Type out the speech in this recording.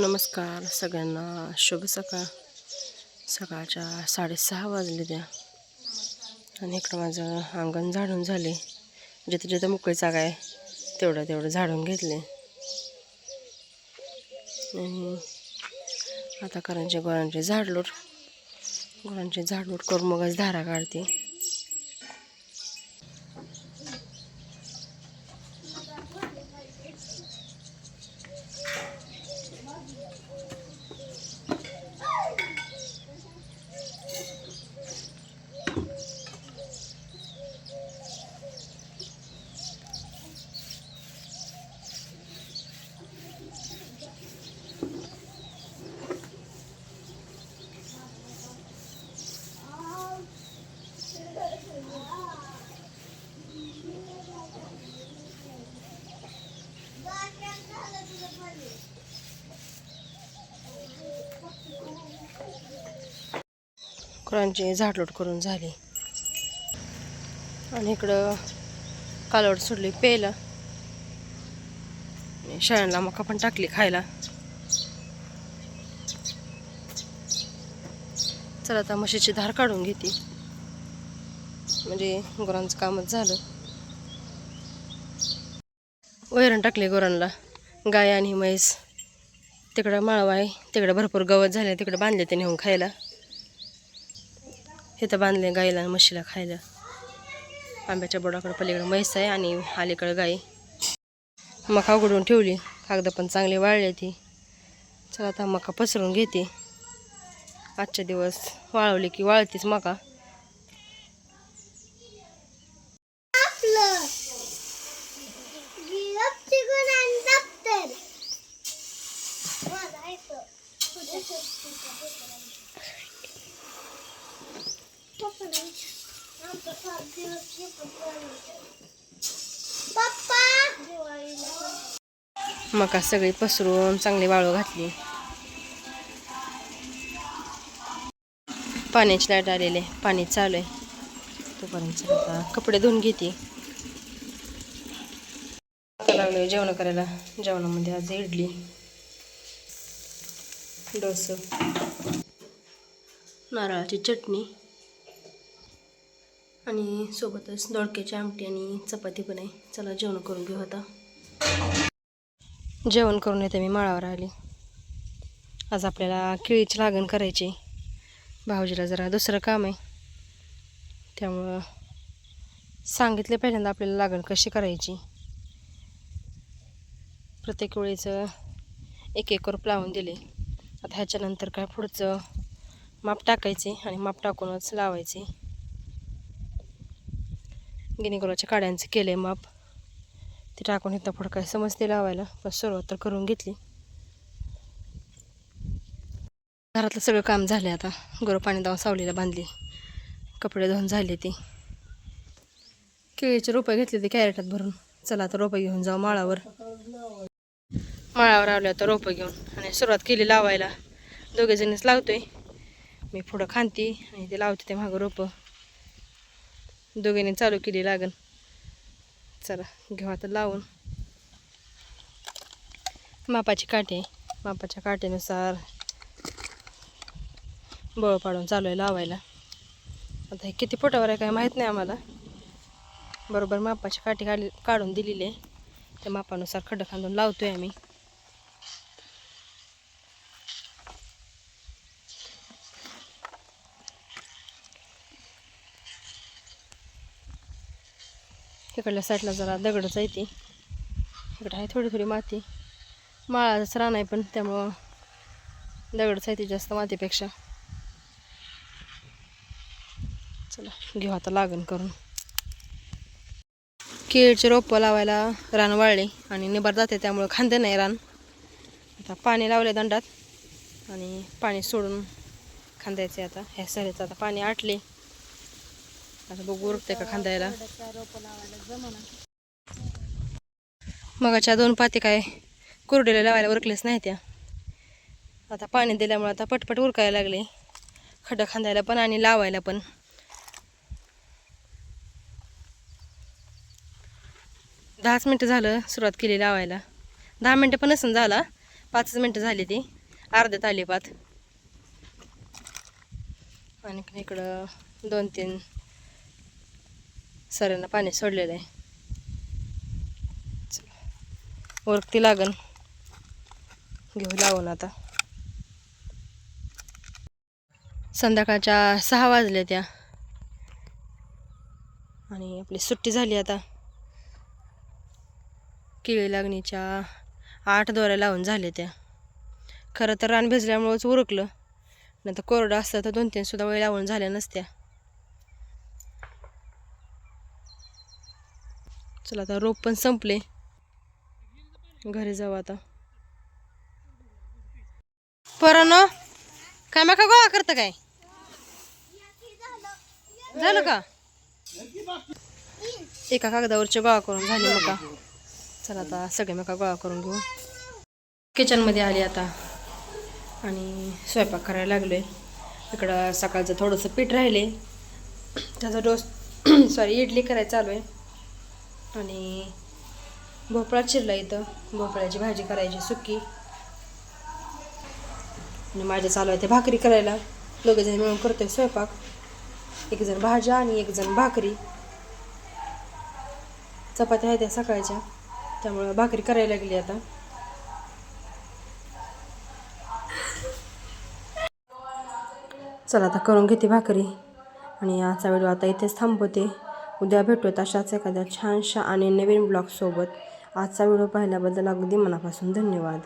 नमस्कार सगळ्यांना. शुभ सकाळ. सकाळच्या साडेसहा वाजले त्या आणि इकडं माझं अंगण झाडून झाले. जिथं जिथं मोकळी जागा आहे तेवढं तेवढं झाडून घेतले. आणि आता करांचे गुरांचे झाडलोट. झाड झाडलोट करून मगच धारा काढते. गुरांचे झाडलोट करून झाली. आणि इकडं कालवड सोडली प्यायला शाळेला मका पण टाकली खायला. चला आता म्हशीची धार काढून घेते. म्हणजे गुरांचं कामच झालं. वैरण टाकले गुरांना. गाय आणि म्हैस. तिकडं माळवा आहे तिकडं भरपूर गवत झाले तिकडं बांधले ते नेऊन खायला. हे तर बांधले गाईला आणि म्हशीला खायला. आंब्याच्या बोडाकडं पलीकडं म्हैस आहे आणि अलीकडं गाई. मका उघडून ठेवली. कागद पण चांगली वाळली ती. चला आता मका पसरून घेते. आजच्या दिवस वाळवली की वाळतीच मका. मका सगळी पसरून चांगली वाळू घातली. पाण्याची लाइट आलेली आहे. पाणी चालू आहे. तोपर्यंत कपडे धुवून घेते. लागलो लागले जेवण करायला. जेवणामध्ये आज इडली. डोसं. नारळाची चटणी. आणि सोबतच दोडक्याची आमटी आणि चपाती पण आहे. चला जेवण करून घेऊ आता. जेवण करून येते मी माळावर आली. आज आपल्याला केळीची लागण करायची. भाऊजीला जरा दुसरं काम आहे. त्यामुळं सांगितले पहिल्यांदा आपल्याला लागण कशी करायची. प्रत्येक वेळेचं एक एक करूप लावून दिले. आता ह्याच्यानंतर काय पुढचं माप टाकायचे आणि माप टाकूनच लावायचे. गिनीगुराच्या काड्यांचं केलं आहे माप. ते टाकून इथं पुढं काय समजते लावायला? पण सुरुवात तर करून घेतली. घरातलं सगळं काम झालं आता. गोरं पाणी दावा सावलीला बांधली. कपडे धुवून झाले ती. केळीचे रोपं घेतले ते कॅरेटात भरून. चला आता रोपं घेऊन जाऊ माळावर. माळावर आलो आता रोपं घेऊन. आणि सुरुवात केली लावायला. दोघे जणीच लावतोय. मी पुढं खांती आणि ते लावते ते मागं रोपं. दोघींनी चालू केली लागन चला घेऊ आता लावून. मापाची काटे मापाच्या काटेनुसार बळ पाडून चालू आहे लावायला. आता हे किती फुटावर आहे काय माहीत नाही आम्हाला. बरोबर मापाची काठी काढली काढून दिलेली आहे. त्या मापानुसार खड्डं खांदून लावतोय आम्ही. इकडल्या साईडला जरा दगडच आहे ती. इकडं आहे थोडी थोडी माती. माळाच रान आहे पण त्यामुळं दगडच आहे ती जास्त मातीपेक्षा. चला घेऊ आता लागण करून. केळीचे रोपं लावायला रान वाळले आणि निबार जाते त्यामुळं खांदे नाही रान. आता पाणी लावले दंडात आणि पाणी सोडून खांदायचे आता ह्या सऱ्याचं आता पाणी आटले. आता बघू उरते का खांदायला? मगाच्या दोन पाती काय कुरडेले लावायला उरकलेच नाही त्या. आता पाणी दिल्यामुळे आता पटपट उरकायला लागले. खड्डं खांदायला पण आणि लावायला पण. दहाच मिनटं झालं सुरुवात केली लावायला. दहा मिनटं पण नसून झाला. पाचच मिनटं झाली ती. अर्ध्या तालीपात आणि इकडं दोन तीन. सरांना पाणी सोडलेलं आहे. ओरखती लागन. घेऊ लावून आता. संध्याकाळच्या सहा वाजल्या त्या. आणि आपली सुट्टी झाली आता. केळी लागणीच्या आठ दोऱ्या लावून झाल्या त्या. खरं तर रान भिजल्यामुळंच उरकलं. नाही तर कोरडं असतं तर दोन तीन सुद्धा वेळ लावून झाल्या नसत्या. चला आता रोप पण संपले. घरी जाऊ आता. परन काय मका गोळा करतं काय? झालं का? एका कागदावरचे गोळा करून झाले मका. चला आता सगळे मका गोळा करून घेऊ. किचनमध्ये आली आता. आणि स्वयंपाक करायला लागलोय. इकडं सकाळचं थोडंसं पीठ राहिले. त्याचा डोस सॉरी इडली करायला चालू आहे. आणि भोपळा चिरला इथं. भोपळ्याची भाजी करायची सुकी. आणि माझ्या चालू आहे ते भाकरी करायला. दोघेजण मिळून करतोय स्वयंपाक. एकजण भाज्या आणि एकजण भाकरी. चपात्या आहेत त्या सकाळच्या. त्यामुळं भाकरी करायला लागली आता. चला आता करून घेते भाकरी. आणि आजचा व्हिडिओ आता इथेच थांबवते. उद्या भेटूयात अशाच एखाद्या छानशा आणि नवीन ब्लॉगसोबत. आजचा व्हिडिओ पाहिल्याबद्दल अगदी मनापासून धन्यवाद.